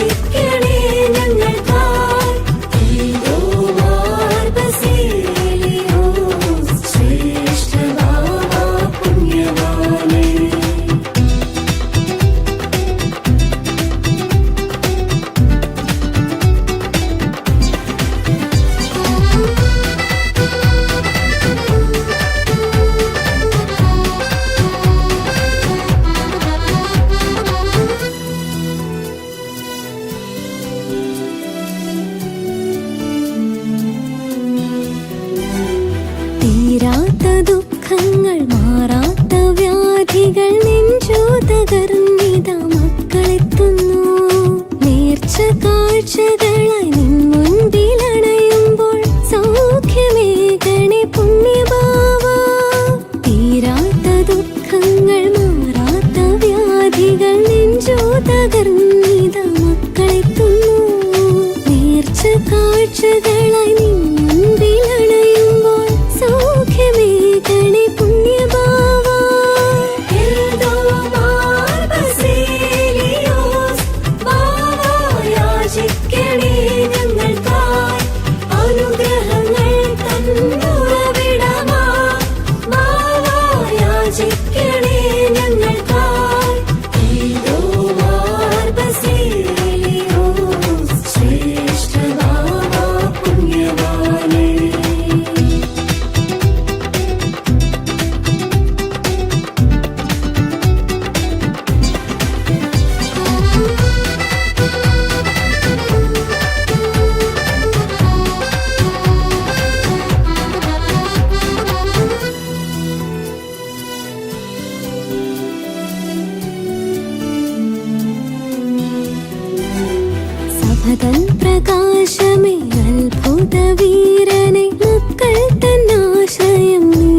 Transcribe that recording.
Magic വിധികൾ നെഞ്ചു തകർന്നിതാ മക്കളെത്തുന്നു. നേർച്ച കാഴ്ചകളായി നിൻ മുൻപിലണയുമ്പോൾ ദുഃഖങ്ങൾ തകർന്നു പകൽ പ്രകാശമേ അത്ഭുത വീരനെ മക്കൾ തന്നാശയം നീ